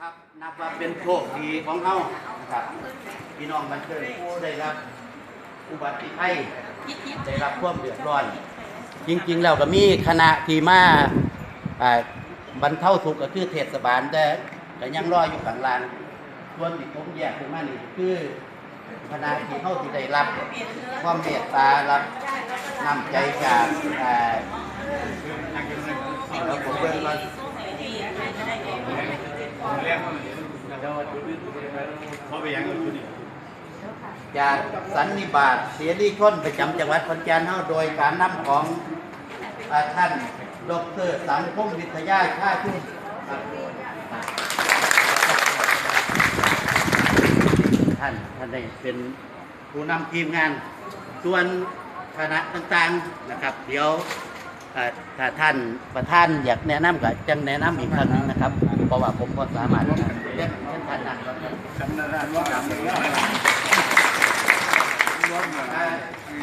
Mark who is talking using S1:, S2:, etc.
S1: ครับนับว่าเป็นโชคดีของเขานะครับพี่น้องบันเทิงผู้ได้รับอุบัติภัยได้รับความเดือดร้อน จริงๆแล้วก็มีคณะทีมาอ่าบรรเทาทุกข์ก็คือเทศบาลแต่ก็ยังรออยู่ข้างล่างส่วนที่ผมแยกขึ้นมานี่คือคณะที่เขาที่ได้รับความเมตตารับน้ำใจจากอ่าแล้วผมเบิ่งว่า
S2: เขาไปยังอยู่ที่นี่
S1: จากสันนิบาตเสรีชนประจำจังหวัดขอนแก่นเฮาโดยการนำของอท่านดรสังคมวิทยาชาชุ่มท่านท่านได้เป็นผู้นำทีมงาน ส่วนคณะต่างๆนะครับ เดี๋ยว ถ้าท่านประท่านอยากแนะนำก็จังแนะนำอีกครั้งหนึงนะครับ เพราะว่าผมก็สามารถเรียกท่านนั่งครับ
S2: คำนาญว่าคำนาญ